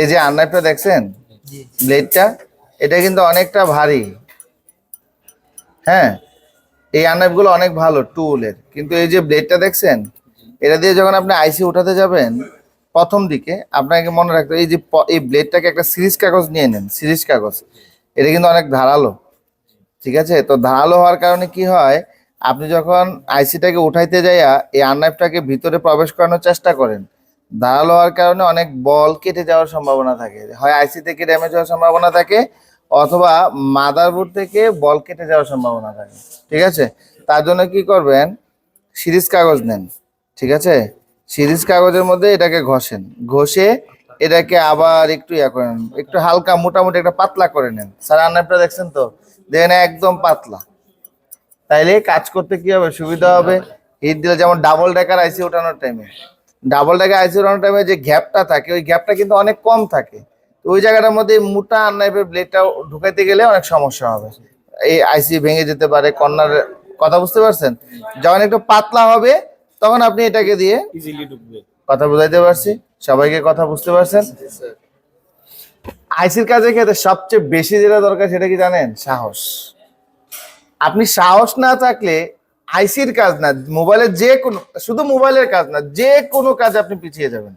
এই যে আননাইফটা দেখছেন? ব্লেডটা এটা কিন্তু অনেকটা ভারী। হ্যাঁ এই আননাইফগুলো অনেক ভালো টুলের কিন্তু এই যে ব্লেডটা দেখছেন? এটা দিয়ে যখন আপনি আইসি উঠাতে যাবেন প্রথম দিকে আপনাকে মনে রাখতে এই যে এই ব্লেডটাকে একটা সিরিজ কাগজ নিয়ে নেন সিরিজ কাগজ। এটা কিন্তু অনেক ধারালো। ঠিক আছে? তো ধারালো হওয়ার কারণে কি হয় আপনি যখন আইসিটাকে উঠাইতে যাইয়া এই আননাইফটাকে ভিতরে প্রবেশ করানোর চেষ্টা করেন ধারালো হওয়ার কারণে অনেক বল কেটে যাওয়ার সম্ভাবনা থাকে। হয় আইসি থেকে ড্যামেজ হওয়ার সম্ভাবনা থাকে, অথবা মাদারবোর্ড থেকে বল কেটে যাওয়ার সম্ভাবনা থাকে। ঠিক আছে? তার জন্য কি করবেন? সিরিজ কাগজ নেন। ঠিক আছে? সিরিজ কাগজের মধ্যে এটাকে ঘষেন। ঘষে এটাকে আবার একটু ইয়া করেন একটু হালকা, মোটামুটি একটা পাতলা করে নেন। স্যার আন্নাপটা দেখছেন তো? দেখেন একদম পাতলা। তাইলে কাজ করতে কি হবে? সুবিধা হবে। হিট দিলে যেমন ডাবল ডেকার আইসি ওঠানোর টাইমে ডাবল ডেকার আইসি ওঠানোর টাইমে যে গ্যাপটা থাকে ওই গ্যাপটা কিন্তু অনেক কম থাকে। তো ওই জায়গাটার মধ্যে মোটা আননাইফের ব্লেডটা ঢুকাইতে গেলে অনেক সমস্যা হবে। এই আইসি ভেঙে যেতে পারে কর্নার কথা বুঝতে পারছেন? যখন একটু পাতলা হবে তখন আপনি এটাকে দিয়ে ইজিলি ঢুকবে। কথা বুঝাইতে পারছি? সবাইকে কথা বুঝতে পারছেন? আইসির কাজের ক্ষেত্রে সবচেয়ে বেশি যেটা দরকার সেটা কি জানেন? সাহস। আপনি সাহস না থাকলে আইসির কাজ না, মোবাইলের যে কোনো, শুধু মোবাইলের কাজ না, যে কোনো কাজ আপনি পিছিয়ে যাবেন।